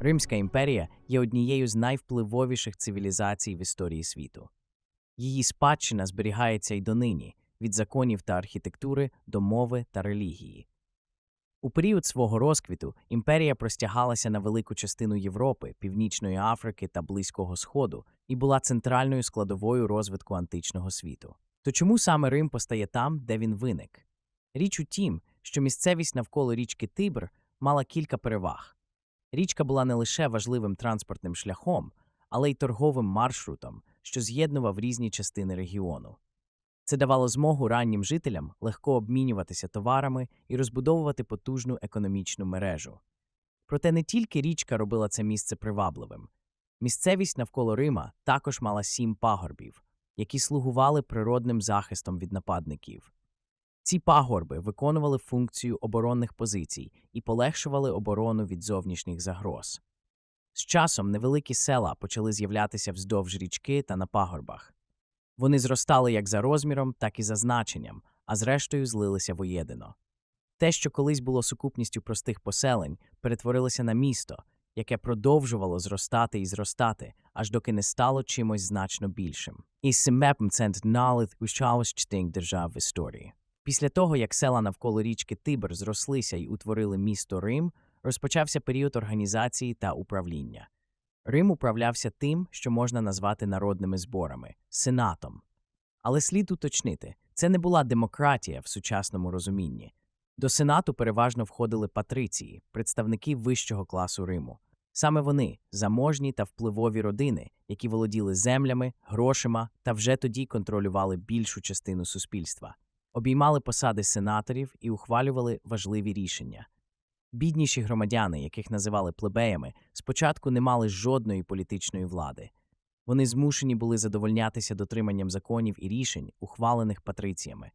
Римська імперія є однією з найвпливовіших цивілізацій в історії світу. Її спадщина зберігається й донині від законів та архітектури до мови та релігії. У період свого розквіту імперія простягалася на велику частину Європи, Північної Африки та Близького Сходу і була центральною складовою розвитку античного світу. То чому саме Рим постає там, де він виник? Річ у тім, що місцевість навколо річки Тибр мала кілька переваг. Річка була не лише важливим транспортним шляхом, але й торговим маршрутом, що з'єднував різні частини регіону. Це давало змогу раннім жителям легко обмінюватися товарами і розбудовувати потужну економічну мережу. Проте не тільки річка робила це місце привабливим. Місцевість навколо Рима також мала сім пагорбів, які слугували природним захистом від нападників. Ці пагорби виконували функцію оборонних позицій і полегшували оборону від зовнішніх загроз. З часом невеликі села почали з'являтися вздовж річки та на пагорбах. Вони зростали як за розміром, так і за значенням, а зрештою злилися воєдино. Те, що колись було сукупністю простих поселень, перетворилося на місто, яке продовжувало зростати і зростати, аж доки не стало чимось значно більшим. І семепм цент налит учалось частин держав в історії. Після того, як села навколо річки Тибр зрослися і утворили місто Рим, розпочався період організації та управління. Рим управлявся тим, що можна назвати народними зборами сенатом. Але слід уточнити, це не була демократія в сучасному розумінні. До сенату переважно входили патриції, представники вищого класу Риму. Саме вони заможні та впливові родини, які володіли землями, грошима та вже тоді контролювали більшу частину суспільства, обіймали посади сенаторів і ухвалювали важливі рішення. Бідніші громадяни, яких називали плебеями, спочатку не мали жодної політичної влади. Вони змушені були задовольнятися дотриманням законів і рішень, ухвалених патриціями.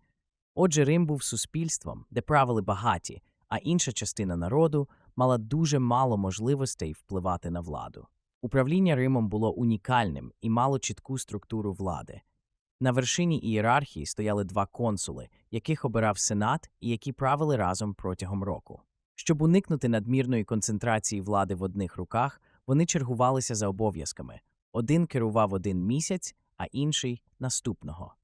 Отже, Рим був суспільством, де правили багаті, а інша частина народу мала дуже мало можливостей впливати на владу. Управління Римом було унікальним і мало чітку структуру влади. На вершині ієрархії стояли два консули, яких обирав сенат і які правили разом протягом року. Щоб уникнути надмірної концентрації влади в одних руках, вони чергувалися за обов'язками один керував один місяць, а інший наступного.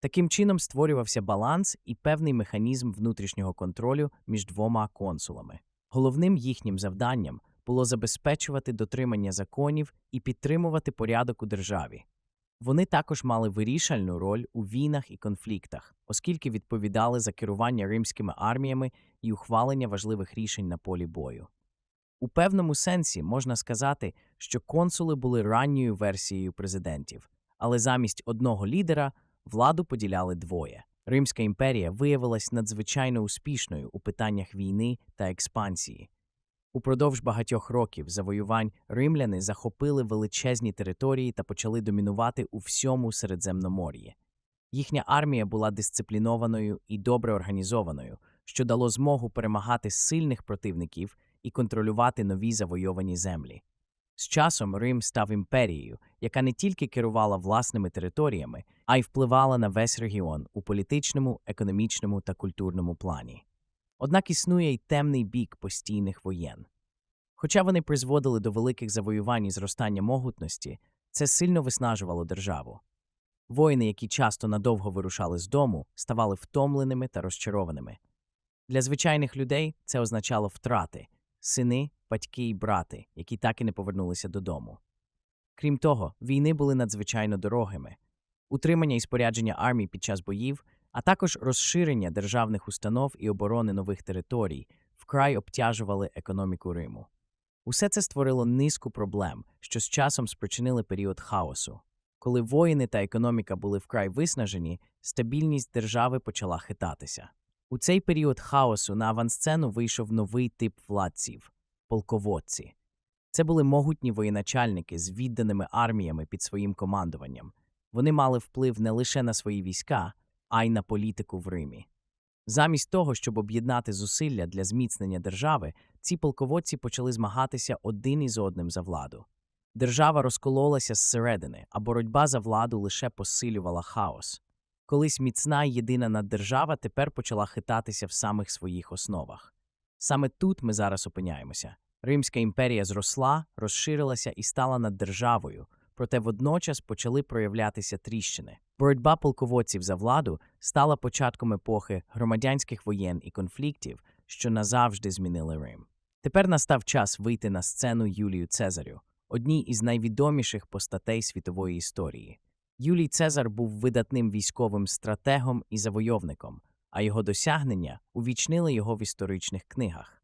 Таким чином створювався баланс і певний механізм внутрішнього контролю між двома консулами. Головним їхнім завданням було забезпечувати дотримання законів і підтримувати порядок у державі. Вони також мали вирішальну роль у війнах і конфліктах, оскільки відповідали за керування римськими арміями і ухвалення важливих рішень на полі бою. У певному сенсі можна сказати, що консули були ранньою версією президентів, але замість одного лідера владу поділяли двоє. Римська імперія виявилась надзвичайно успішною у питаннях війни та експансії. Упродовж багатьох років завоювань римляни захопили величезні території та почали домінувати у всьому Середземномор'ї. Їхня армія була дисциплінованою і добре організованою, що дало змогу перемагати сильних противників і контролювати нові завойовані землі. З часом Рим став імперією, яка не тільки керувала власними територіями, а й впливала на весь регіон у політичному, економічному та культурному плані. Однак існує й темний бік постійних воєн. Хоча вони призводили до великих завоювань і зростання могутності, це сильно виснажувало державу. Воїни, які часто надовго вирушали з дому, ставали втомленими та розчарованими. Для звичайних людей це означало втрати сини, батьки й брати, які так і не повернулися додому. Крім того, війни були надзвичайно дорогими. Утримання і спорядження армій під час боїв, а також розширення державних установ і оборони нових територій вкрай обтяжували економіку Риму. Усе це створило низку проблем, що з часом спричинили період хаосу. Коли воїни та економіка були вкрай виснажені, стабільність держави почала хитатися. У цей період хаосу на авансцену вийшов новий тип владців полководці. Це були могутні воєначальники з відданими арміями під своїм командуванням. Вони мали вплив не лише на свої війська, а й на політику в Римі. Замість того, щоб об'єднати зусилля для зміцнення держави, ці полководці почали змагатися один із одним за владу. Держава розкололася зсередини, а боротьба за владу лише посилювала хаос. Колись міцна й єдина наддержава тепер почала хитатися в самих своїх основах. Саме тут ми зараз опиняємося. Римська імперія зросла, розширилася і стала наддержавою, проте водночас почали проявлятися тріщини. Боротьба полководців за владу стала початком епохи громадянських воєн і конфліктів, що назавжди змінили Рим. Тепер настав час вийти на сцену Юлію Цезарю, одній із найвідоміших постатей світової історії. Юлій Цезар був видатним військовим стратегом і завойовником, а його досягнення увічнили його в історичних книгах.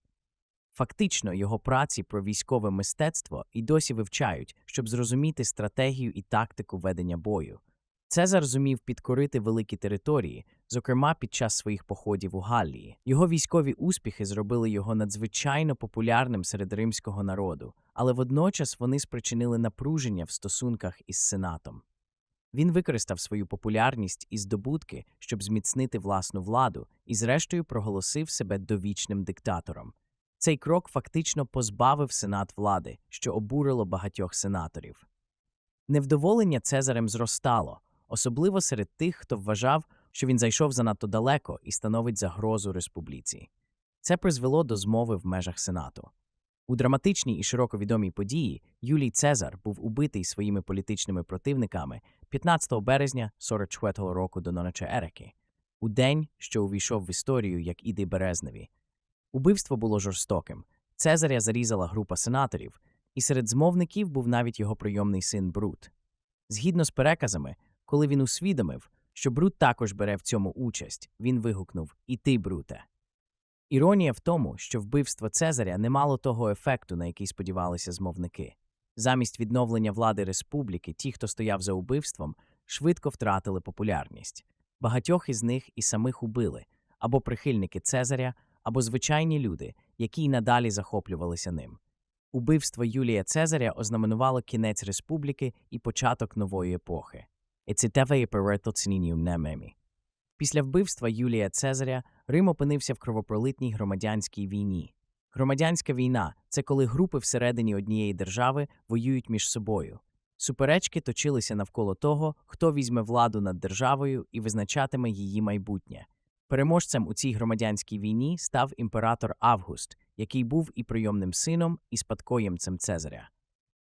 Фактично, його праці про військове мистецтво і досі вивчають, щоб зрозуміти стратегію і тактику ведення бою. Цезар зумів підкорити великі території, зокрема під час своїх походів у Галлії. Його військові успіхи зробили його надзвичайно популярним серед римського народу, але водночас вони спричинили напруження в стосунках із сенатом. Він використав свою популярність і здобутки, щоб зміцнити власну владу, і, зрештою, проголосив себе довічним диктатором. Цей крок фактично позбавив сенат влади, що обурило багатьох сенаторів. Невдоволення Цезарем зростало, особливо серед тих, хто вважав, що він зайшов занадто далеко і становить загрозу республіці. Це призвело до змови в межах сенату. У драматичній і широко відомій події Юлій Цезар був убитий своїми політичними противниками 15 березня 44-го року до Нонече Ереки, у день, що увійшов в історію як іди Березневі. Убивство було жорстоким. Цезаря зарізала група сенаторів, і серед змовників був навіть його прийомний син Брут. Згідно з переказами, коли він усвідомив, що Брут також бере в цьому участь, він вигукнув І ти, Бруте. Іронія в тому, що вбивство Цезаря не мало того ефекту, на який сподівалися змовники. Замість відновлення влади республіки, ті, хто стояв за убивством, швидко втратили популярність. Багатьох із них і самих убили або прихильники Цезаря, або звичайні люди, які й надалі захоплювалися ним. Убивство Юлія Цезаря ознаменувало кінець республіки і початок нової епохи. Після вбивства Юлія Цезаря Рим опинився в кровопролитній громадянській війні. Громадянська війна це коли групи всередині однієї держави воюють між собою. Суперечки точилися навколо того, хто візьме владу над державою і визначатиме її майбутнє. Переможцем у цій громадянській війні став імператор Август, який був і прийомним сином, і спадкоємцем Цезаря.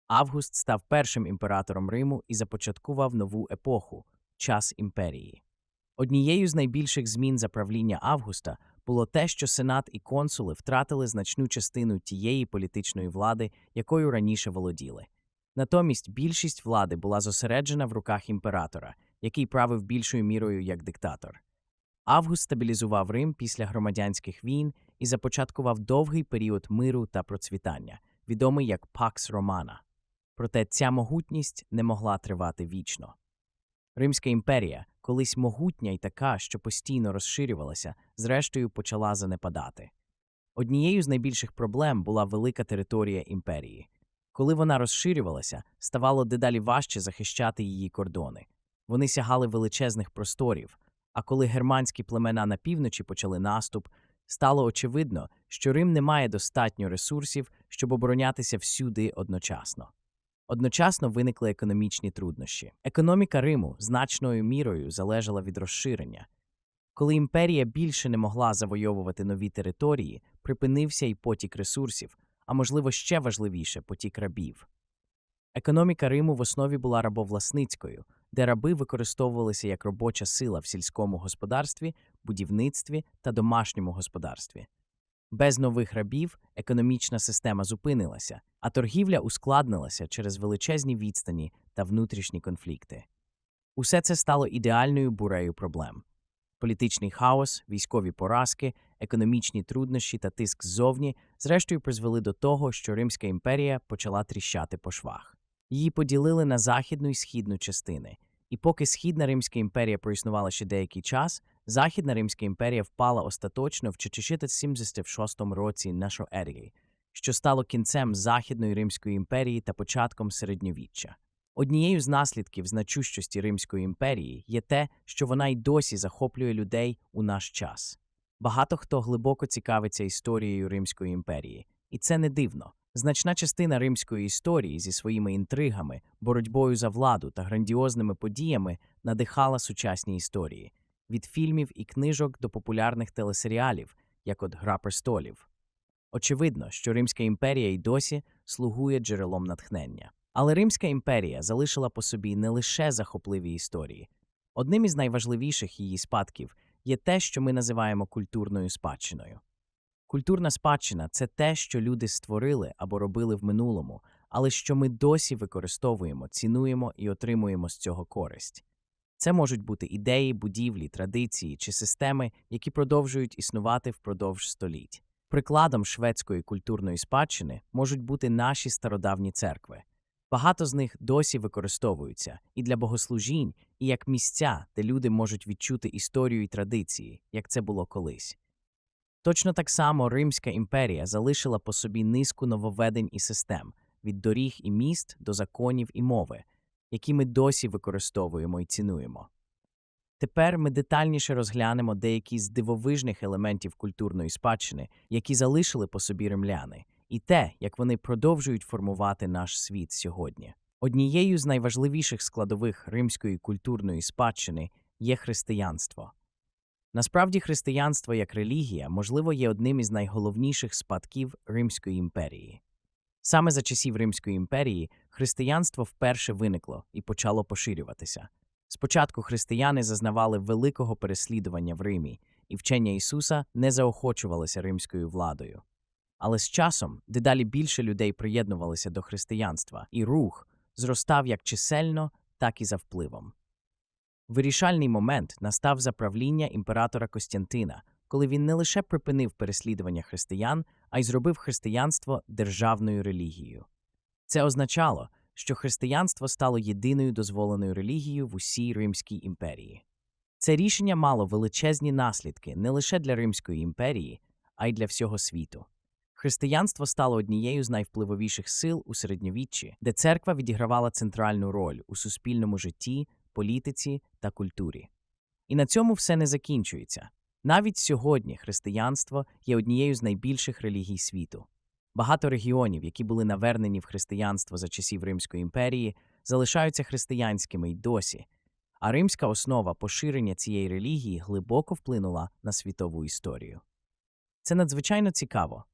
Август став першим імператором Риму і започаткував нову епоху час імперії. Однією з найбільших змін за правління Августа було те, що сенат і консули втратили значну частину тієї політичної влади, якою раніше володіли. Натомість більшість влади була зосереджена в руках імператора, який правив більшою мірою як диктатор. Август стабілізував Рим після громадянських війн і започаткував довгий період миру та процвітання, відомий як Пакс Романа. Проте ця могутність не могла тривати вічно. Римська імперія, колись могутня й така, що постійно розширювалася, зрештою почала занепадати. Однією з найбільших проблем була велика територія імперії. Коли вона розширювалася, ставало дедалі важче захищати її кордони. Вони сягали величезних просторів, а коли германські племена на півночі почали наступ, стало очевидно, що Рим не має достатньо ресурсів, щоб оборонятися всюди одночасно. Одночасно виникли економічні труднощі. Економіка Риму значною мірою залежала від розширення. Коли імперія більше не могла завойовувати нові території, припинився й потік ресурсів, а можливо ще важливіше потік рабів. Економіка Риму в основі була рабовласницькою, де раби використовувалися як робоча сила в сільському господарстві, будівництві та домашньому господарстві. Без нових рабів економічна система зупинилася, а торгівля ускладнилася через величезні відстані та внутрішні конфлікти. Усе це стало ідеальною бурею проблем. Політичний хаос, військові поразки, економічні труднощі та тиск ззовні зрештою призвели до того, що Римська імперія почала тріщати по швах. Її поділили на західну і східну частини, і поки Східна Римська імперія проіснувала ще деякий час, Західна Римська імперія впала остаточно в 476 році нашої ери, що стало кінцем Західної Римської імперії та початком середньовіччя. Однією з наслідків значущості Римської імперії є те, що вона й досі захоплює людей у наш час. Багато хто глибоко цікавиться історією Римської імперії, і це не дивно. Значна частина римської історії зі своїми інтригами, боротьбою за владу та грандіозними подіями надихала сучасні історії від фільмів і книжок до популярних телесеріалів, як от Гра престолів. Очевидно, що Римська імперія й досі слугує джерелом натхнення. Але Римська імперія залишила по собі не лише захопливі історії. Одним із найважливіших її спадків є те, що ми називаємо культурною спадщиною. Культурна спадщина це те, що люди створили або робили в минулому, але що ми досі використовуємо, цінуємо і отримуємо з цього користь. Це можуть бути ідеї, будівлі, традиції чи системи, які продовжують існувати впродовж століть. Прикладом шведської культурної спадщини можуть бути наші стародавні церкви. Багато з них досі використовуються і для богослужінь, і як місця, де люди можуть відчути історію і традиції, як це було колись. Точно так само Римська імперія залишила по собі низку нововведень і систем від доріг і міст до законів і мови, які ми досі використовуємо і цінуємо. Тепер ми детальніше розглянемо деякі з дивовижних елементів культурної спадщини, які залишили по собі римляни, і те, як вони продовжують формувати наш світ сьогодні. Однією з найважливіших складових римської культурної спадщини є християнство. Насправді, християнство як релігія, можливо, є одним із найголовніших спадків Римської імперії. Саме за часів Римської імперії християнство вперше виникло і почало поширюватися. Спочатку християни зазнавали великого переслідування в Римі, і вчення Ісуса не заохочувалося римською владою. Але з часом дедалі більше людей приєднувалися до християнства, і рух зростав як чисельно, так і за впливом. Вирішальний момент настав за правління імператора Костянтина, коли він не лише припинив переслідування християн, а й зробив християнство державною релігією. Це означало, що християнство стало єдиною дозволеною релігією в усій Римській імперії. Це рішення мало величезні наслідки не лише для Римської імперії, а й для всього світу. Християнство стало однією з найвпливовіших сил у середньовіччі, де церква відігравала центральну роль у суспільному житті, політиці та культурі. І на цьому все не закінчується. Навіть сьогодні християнство є однією з найбільших релігій світу. Багато регіонів, які були навернені в християнство за часів Римської імперії, залишаються християнськими й досі, а римська основа поширення цієї релігії глибоко вплинула на світову історію. Це надзвичайно цікаво.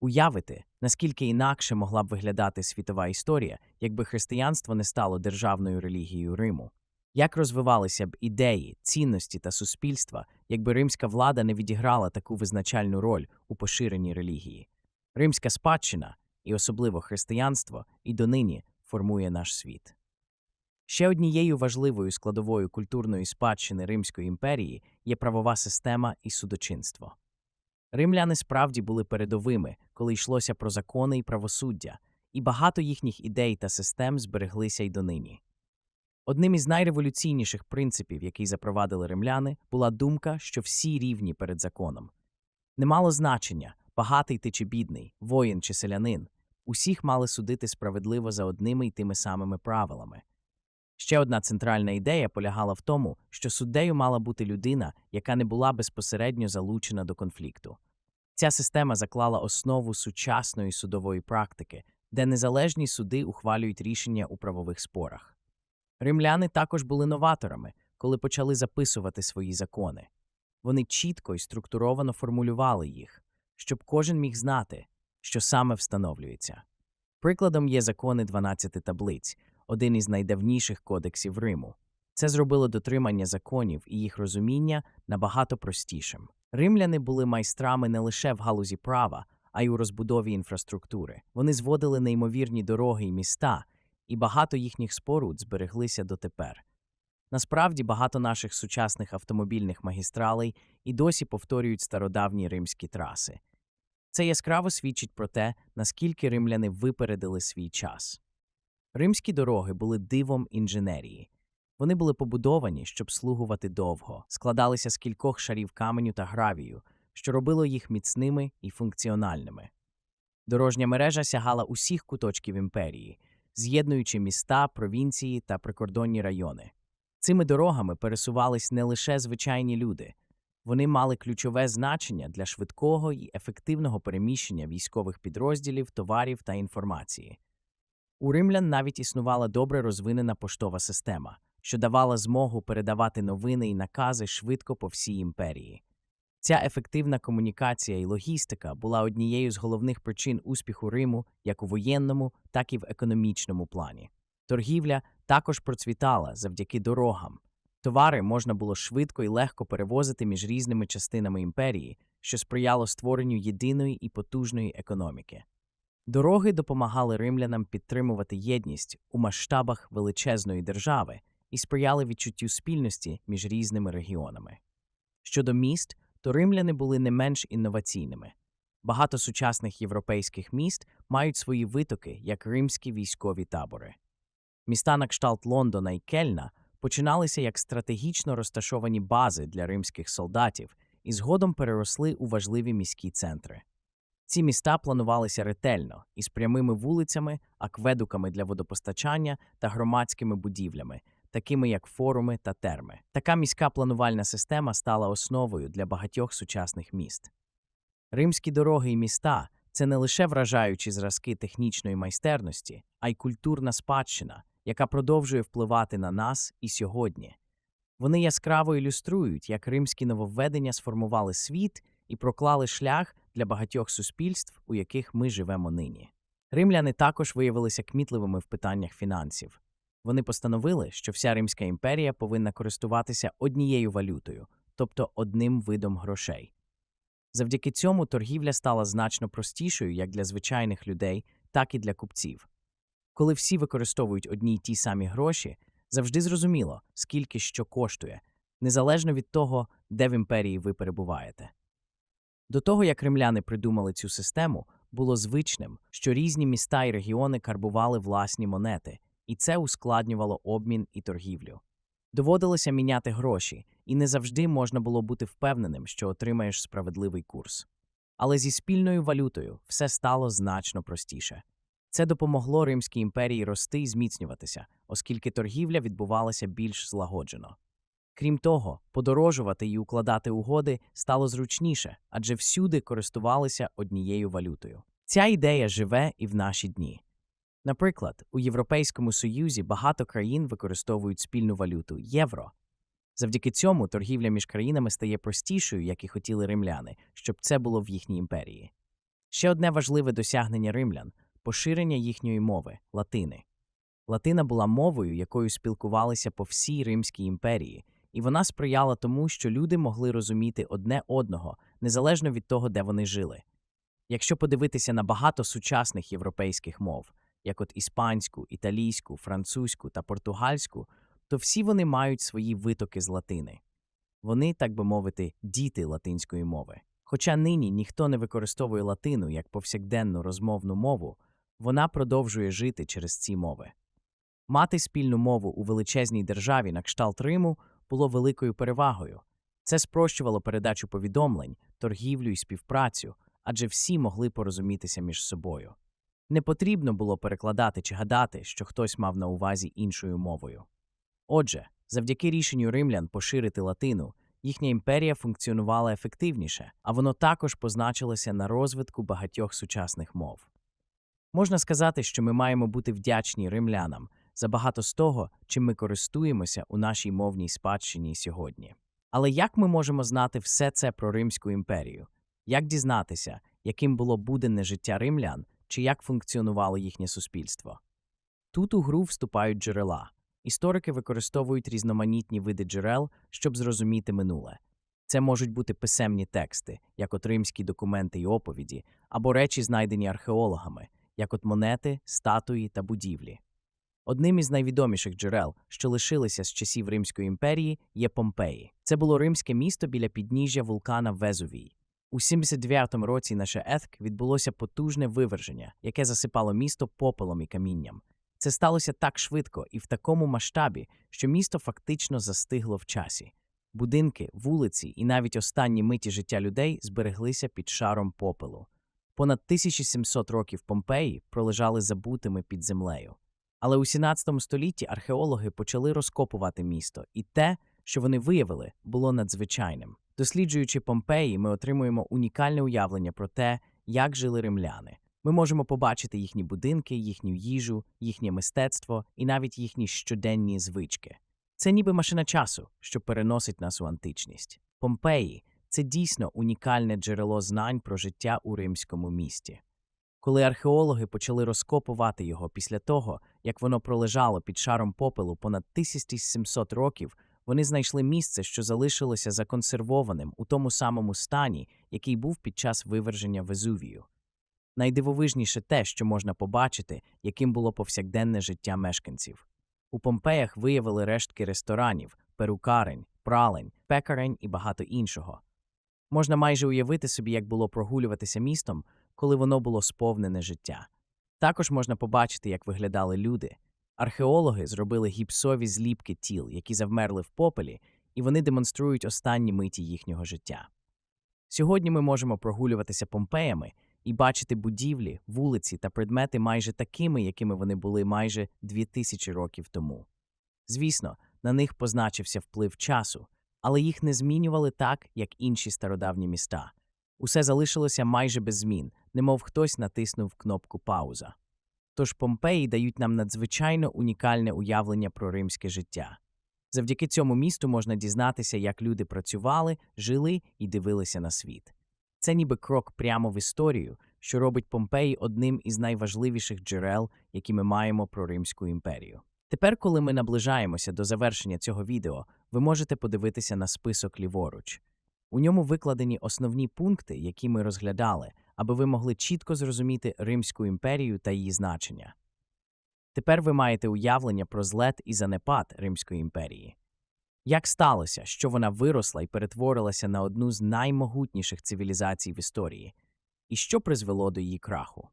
Уявити, наскільки інакше могла б виглядати світова історія, якби християнство не стало державною релігією Риму. Як розвивалися б ідеї, цінності та суспільства, якби римська влада не відіграла таку визначальну роль у поширенні релігії? Римська спадщина, і особливо християнство, і донині формує наш світ. Ще однією важливою складовою культурної спадщини Римської імперії є правова система і судочинство. Римляни справді були передовими, коли йшлося про закони і правосуддя, і багато їхніх ідей та систем збереглися й донині. Одним із найреволюційніших принципів, який запровадили римляни, була думка, що всі рівні перед законом. Не мало значення, багатий ти чи бідний, воїн чи селянин, усіх мали судити справедливо за одними й тими самими правилами. Ще одна центральна ідея полягала в тому, що суддею мала бути людина, яка не була безпосередньо залучена до конфлікту. Ця система заклала основу сучасної судової практики, де незалежні суди ухвалюють рішення у правових спорах. Римляни також були новаторами, коли почали записувати свої закони. Вони чітко і структуровано формулювали їх, щоб кожен міг знати, що саме встановлюється. Прикладом є закони 12 таблиць, один із найдавніших кодексів Риму. Це зробило дотримання законів і їх розуміння набагато простішим. Римляни були майстрами не лише в галузі права, а й у розбудові інфраструктури. Вони зводили неймовірні дороги й міста, і багато їхніх споруд збереглися дотепер. Насправді багато наших сучасних автомобільних магістралей і досі повторюють стародавні римські траси. Це яскраво свідчить про те, наскільки римляни випередили свій час. Римські дороги були дивом інженерії. Вони були побудовані, щоб слугувати довго, складалися з кількох шарів каменю та гравію, що робило їх міцними і функціональними. Дорожня мережа сягала усіх куточків імперії, з'єднуючи міста, провінції та прикордонні райони. Цими дорогами пересувались не лише звичайні люди, вони мали ключове значення для швидкого і ефективного переміщення військових підрозділів, товарів та інформації. У римлян навіть існувала добре розвинена поштова система, що давала змогу передавати новини і накази швидко по всій імперії. Ця ефективна комунікація і логістика була однією з головних причин успіху Риму як у воєнному, так і в економічному плані. Торгівля також процвітала завдяки дорогам. Товари можна було швидко і легко перевозити між різними частинами імперії, що сприяло створенню єдиної і потужної економіки. Дороги допомагали римлянам підтримувати єдність у масштабах величезної держави і сприяли відчуттю спільності між різними регіонами. Щодо міст, то римляни були не менш інноваційними. Багато сучасних європейських міст мають свої витоки як римські військові табори. Міста на кшталт Лондона і Кельна починалися як стратегічно розташовані бази для римських солдатів і згодом переросли у важливі міські центри. Ці міста планувалися ретельно із прямими вулицями, акведуками для водопостачання та громадськими будівлями, такими як форуми та терми. Така міська планувальна система стала основою для багатьох сучасних міст. Римські дороги і міста це не лише вражаючі зразки технічної майстерності, а й культурна спадщина, яка продовжує впливати на нас і сьогодні. Вони яскраво ілюструють, як римські нововведення сформували світ і проклали шлях для багатьох суспільств, у яких ми живемо нині. Римляни також виявилися кмітливими в питаннях фінансів. Вони постановили, що вся Римська імперія повинна користуватися однією валютою, тобто одним видом грошей. Завдяки цьому торгівля стала значно простішою як для звичайних людей, так і для купців. Коли всі використовують одні й ті самі гроші, завжди зрозуміло, скільки що коштує, незалежно від того, де в імперії ви перебуваєте. До того, як римляни придумали цю систему, було звичним, що різні міста і регіони карбували власні монети, і це ускладнювало обмін і торгівлю. Доводилося міняти гроші, і не завжди можна було бути впевненим, що отримаєш справедливий курс. Але зі спільною валютою все стало значно простіше. Це допомогло Римській імперії рости і зміцнюватися, оскільки торгівля відбувалася більш злагоджено. Крім того, подорожувати і укладати угоди стало зручніше, адже всюди користувалися однією валютою. Ця ідея живе і в наші дні. Наприклад, у Європейському Союзі багато країн використовують спільну валюту євро. Завдяки цьому торгівля між країнами стає простішою, як і хотіли римляни, щоб це було в їхній імперії. Ще одне важливе досягнення римлян поширення їхньої мови латини. Латина була мовою, якою спілкувалися по всій Римській імперії, і вона сприяла тому, що люди могли розуміти одне одного незалежно від того, де вони жили. Якщо подивитися на багато сучасних європейських мов, як от іспанську, італійську, французьку та португальську, то всі вони мають свої витоки з латини. Вони, так би мовити, діти латинської мови. Хоча нині ніхто не використовує латину як повсякденну розмовну мову, вона продовжує жити через ці мови. Мати спільну мову у величезній державі на кшталт Риму було великою перевагою. Це спрощувало передачу повідомлень, торгівлю і співпрацю, адже всі могли порозумітися між собою. Не потрібно було перекладати чи гадати, що хтось мав на увазі іншою мовою. Отже, завдяки рішенню римлян поширити латину, їхня імперія функціонувала ефективніше, а воно також позначилося на розвитку багатьох сучасних мов. Можна сказати, що ми маємо бути вдячні римлянам за багато з того, чим ми користуємося у нашій мовній спадщині сьогодні. Але як ми можемо знати все це про Римську імперію? Як дізнатися, яким було буденне життя римлян чи як функціонувало їхнє суспільство? Тут у гру вступають джерела. Історики використовують різноманітні види джерел, щоб зрозуміти минуле. Це можуть бути писемні тексти, як от римські документи і оповіді, або речі, знайдені археологами, як от монети, статуї та будівлі. Одним із найвідоміших джерел, що лишилися з часів Римської імперії, є Помпеї. Це було римське місто біля підніжжя вулкана Везувій. У 79-му році на Шеетк відбулося потужне виверження, яке засипало місто попелом і камінням. Це сталося так швидко і в такому масштабі, що місто фактично застигло в часі. Будинки, вулиці і навіть останні миті життя людей збереглися під шаром попелу. Понад 1700 років Помпеї пролежали забутими під землею. Але у 17 столітті археологи почали розкопувати місто, і те, що вони виявили, було надзвичайним. Досліджуючи Помпеї, ми отримуємо унікальне уявлення про те, як жили римляни. Ми можемо побачити їхні будинки, їхню їжу, їхнє мистецтво і навіть їхні щоденні звички. Це ніби машина часу, що переносить нас у античність. Помпеї це дійсно унікальне джерело знань про життя у римському місті. Коли археологи почали розкопувати його після того, як воно пролежало під шаром попелу понад 1700 років, вони знайшли місце, що залишилося законсервованим у тому самому стані, який був під час виверження Везувію. Найдивовижніше те, що можна побачити, яким було повсякденне життя мешканців. У Помпеях виявили рештки ресторанів, перукарень, пралень, пекарень і багато іншого. Можна майже уявити собі, як було прогулюватися містом, коли воно було сповнене життя. Також можна побачити, як виглядали люди. Археологи зробили гіпсові зліпки тіл, які завмерли в попелі, і вони демонструють останні миті їхнього життя. Сьогодні ми можемо прогулюватися Помпеями і бачити будівлі, вулиці та предмети майже такими, якими вони були майже 2000 років тому. Звісно, на них позначився вплив часу, але їх не змінювали так, як інші стародавні міста. Усе залишилося майже без змін, немов хтось натиснув кнопку пауза. Тож Помпеї дають нам надзвичайно унікальне уявлення про римське життя. Завдяки цьому місту можна дізнатися, як люди працювали, жили і дивилися на світ. Це ніби крок прямо в історію, що робить Помпеї одним із найважливіших джерел, які ми маємо про Римську імперію. Тепер, коли ми наближаємося до завершення цього відео, ви можете подивитися на список ліворуч. У ньому викладені основні пункти, які ми розглядали, аби ви могли чітко зрозуміти Римську імперію та її значення. Тепер ви маєте уявлення про злет і занепад Римської імперії. Як сталося, що вона виросла і перетворилася на одну з наймогутніших цивілізацій в історії, і що призвело до її краху?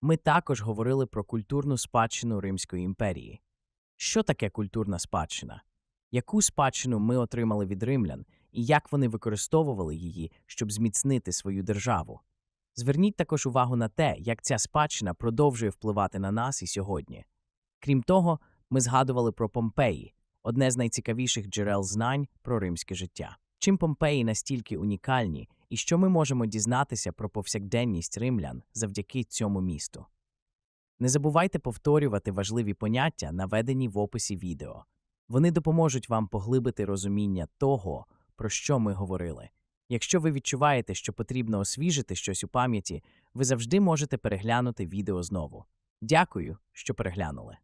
Ми також говорили про культурну спадщину Римської імперії. Що таке культурна спадщина? Яку спадщину ми отримали від римлян, і як вони використовували її, щоб зміцнити свою державу? Зверніть також увагу на те, як ця спадщина продовжує впливати на нас і сьогодні. Крім того, ми згадували про Помпеї, одне з найцікавіших джерел знань про римське життя. Чим Помпеї настільки унікальні, і що ми можемо дізнатися про повсякденність римлян завдяки цьому місту? Не забувайте повторювати важливі поняття, наведені в описі відео. Вони допоможуть вам поглибити розуміння того, про що ми говорили. Якщо ви відчуваєте, що потрібно освіжити щось у пам'яті, ви завжди можете переглянути відео знову. Дякую, що переглянули.